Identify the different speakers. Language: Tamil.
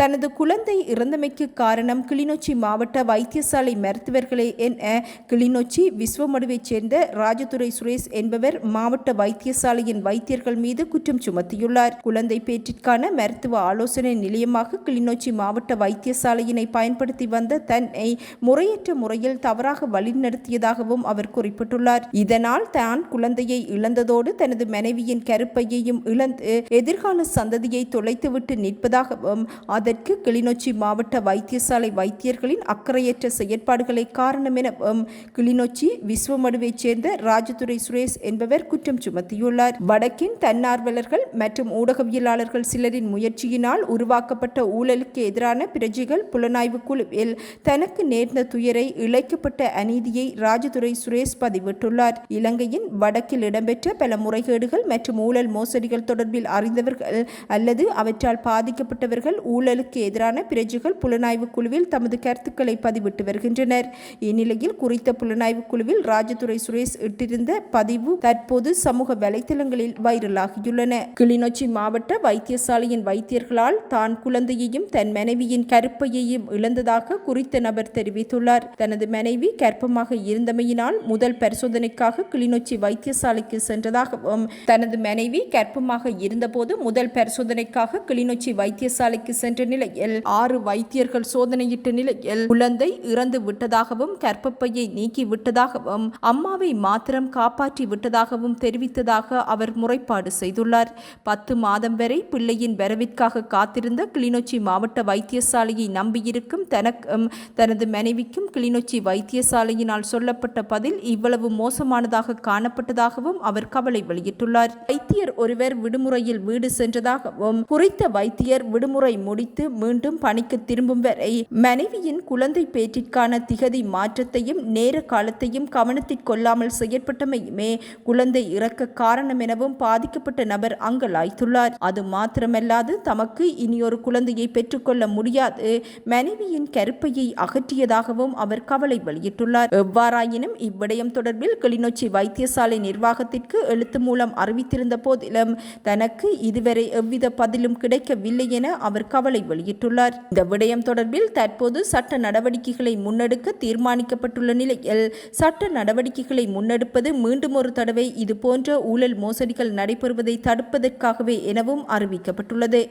Speaker 1: தனது குழந்தை இறந்தமைக்கு காரணம் கிளிநொச்சி மாவட்ட வைத்தியசாலை மருத்துவர்களே என கிளிநொச்சி விஸ்வமடுவைச் சேர்ந்த ராஜதுரை சுரேஷ் என்பவர் மாவட்ட வைத்தியசாலையின் வைத்தியர்கள் மீது குற்றம் சுமத்தியுள்ளார். குழந்தை பேற்றிற்கான மருத்துவ ஆலோசனை நிலையமாக கிளிநொச்சி மாவட்ட வைத்தியசாலையினை பயன்படுத்தி வந்த தன்னை முறையற்ற முறையில் தவறாக வழிநடத்தியதாகவும் அவர் குறிப்பிட்டுள்ளார். இதனால் தான் குழந்தையை இழந்ததோடு தனது மனைவியின் கருப்பையையும் இழந்து எதிர்கால சந்ததியை தொலைத்துவிட்டு நிற்பதாகவும் அதற்கு கிளிநொச்சி மாவட்ட வைத்தியசாலை வைத்தியர்களின் அக்கறையற்ற செயற்பாடுகளை காரணம் என கிளிநொச்சி விஸ்வமடுவைச் சேர்ந்த ராஜதுரை சுரேஷ் என்பவர் குற்றம் சுமத்தியுள்ளார். வடக்கின் தன்னார்வலர்கள் மற்றும் ஊடகவியலாளர்கள் சிலரின் முயற்சியினால் உருவாக்கப்பட்ட ஊழலுக்கு எதிரான பிரஜைகள் புலனாய்வு குழுவில் தனக்கு நேர்ந்த துயரை இழைக்கப்பட்ட அநீதியை ராஜதுரை சுரேஷ் பதிவிட்டுள்ளார். இலங்கையின் வடக்கில் இடம்பெற்ற பல முறைகேடுகள் மற்றும் ஊழல் மோசடிகள் தொடர்பில் அறிந்தவர்கள் அல்லது அவற்றால் பாதிக்கப்பட்டவர்கள் ஊழல் ஊழலுக்கு எதிரான பிரஜைகள் புலனாய்வு குழுவில் தமது கருத்துக்களை பதிவிட்டு வருகின்றனர். இந்நிலையில் குறித்த புலனாய்வு குழுவில் ராஜதுரை சுரேஷ் இட்டிருந்த பதிவு தற்போது சமூக வலைதளங்களில் வைரலாகியுள்ளன. கிளிநொச்சி மாவட்ட வைத்தியசாலையின் வைத்தியர்களால் தான் குழந்தையையும் தன் மனைவியின் கருப்பையையும் இழந்ததாக குறித்த நபர் தெரிவித்துள்ளார். தனது மனைவி கர்ப்பமாக இருந்தமையினால் முதல் பரிசோதனைக்காக கிளிநொச்சி வைத்தியசாலைக்கு சென்றதாகவும் தனது மனைவி கர்ப்பமாக இருந்தபோது முதல் பரிசோதனைக்காக கிளிநொச்சி வைத்தியசாலைக்கு சென்ற நிலையில் ஆறு வைத்தியர்கள் சோதனையிட்ட நிலையில் குழந்தை இறந்து விட்டதாகவும் கர்ப்பப்பையை நீக்கி விட்டதாகவும் அம்மாவை மாத்திரம் காப்பாற்றி விட்டதாகவும் தெரிவித்ததாக அவர் முறைப்பாடு செய்துள்ளார். பத்து மாதம் வரை பிள்ளையின் வரவிற்காக காத்திருந்த கிளிநொச்சி மாவட்ட வைத்தியசாலையை நம்பியிருக்கும் தனக்கும் தனது மனைவிக்கும் கிளிநொச்சி வைத்தியசாலையினால் சொல்லப்பட்ட பதில் இவ்வளவு மோசமானதாக காணப்பட்டதாகவும் அவர் கவலை வெளியிட்டுள்ளார். வைத்தியர் ஒருவர் விடுமுறையில் வீடு சென்றதாகவும் குறித்த வைத்தியர் விடுமுறை முடித்து முடித்து மீண்டும் பணிக்கு திரும்பும் வரை மனைவியின் குழந்தை பேற்றிற்கான திகதி மாற்றத்தையும் நேர காலத்தையும் கவனத்தில் கொள்ளாமல் செயற்பட்டமையுமே குழந்தை இறக்க காரணம் எனவும் பாதிக்கப்பட்ட நபர் அங்கலாய்த்துள்ளார். அது மாத்திரமல்லாது தமக்கு இனியொரு குழந்தையை பெற்றுக்கொள்ள முடியாது. மனைவியின் கருப்பையை அகற்றியதாகவும் அவர் கவலை வெளியிட்டுள்ளார். எவ்வாறாயினும் இவ்விடயம் தொடர்பில் கிளிநொச்சி வைத்தியசாலை நிர்வாகத்திற்கு எழுத்து மூலம் அறிவித்திருந்த போதிலும் தனக்கு இதுவரை எவ்வித பதிலும் கிடைக்கவில்லை என அவர் கவலை வெளியிட்டுள்ளார். இந்த விடயம் தொடர்பில் தற்போது சட்ட நடவடிக்கைகளை முன்னெடுக்க தீர்மானிக்கப்பட்டுள்ள நிலையில் சட்ட நடவடிக்கைகளை முன்னெடுப்பது மீண்டும் ஒரு தடவை இதுபோன்ற ஊழல் மோசடிகள் நடைபெறுவதை தடுப்பதற்காகவே எனவும் அறிவிக்கப்பட்டுள்ளது.